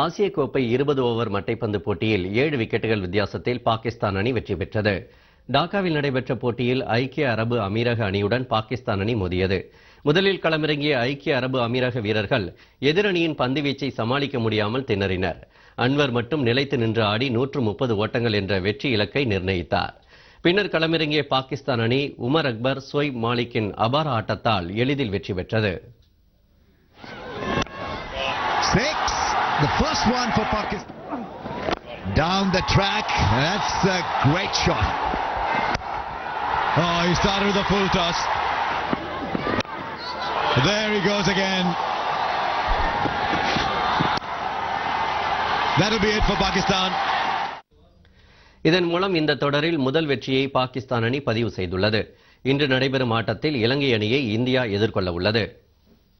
ஆசிய கோப்பை இருபது ஓவர் மட்டைப்பந்து போட்டியில் ஏழு விக்கெட்டுகள் வித்தியாசத்தில் பாகிஸ்தான் அணி வெற்றி பெற்றது. டாக்காவில் நடைபெற்ற போட்டியில் ஐக்கிய அரபு அமீரக அணியுடன் பாகிஸ்தான் அணி மோதியது. முதலில் களமிறங்கிய ஐக்கிய அரபு அமீரக வீரர்கள் எதிரணியின் பந்துவீச்சை சமாளிக்க முடியாமல் திணறினர். அன்வர் மட்டும் நிலைத்து நின்று ஆடி நூற்று முப்பது ஓட்டங்கள் என்ற வெற்றி இலக்கை நிர்ணயித்தார். பின்னர் களமிறங்கிய பாகிஸ்தான் அணி உமர் அக்பர் சொய் மாலிக்கின் அபார ஆட்டத்தால் எளிதில் வெற்றி பெற்றது. Six. The first one for Pakistan. Down the track. That's a great shot. Oh, he started with a full toss. There he goes again. That'll be it for Pakistan. இதன் மூலம் இந்த தொடரில் முதல் வெற்றியை பாகிஸ்தான் அணி பதிவு செய்துள்ளது இன்று நடைபெறும் ஆட்டத்தில் இலங்கை அணியை இந்தியா எதிர்கொள்ள உள்ளது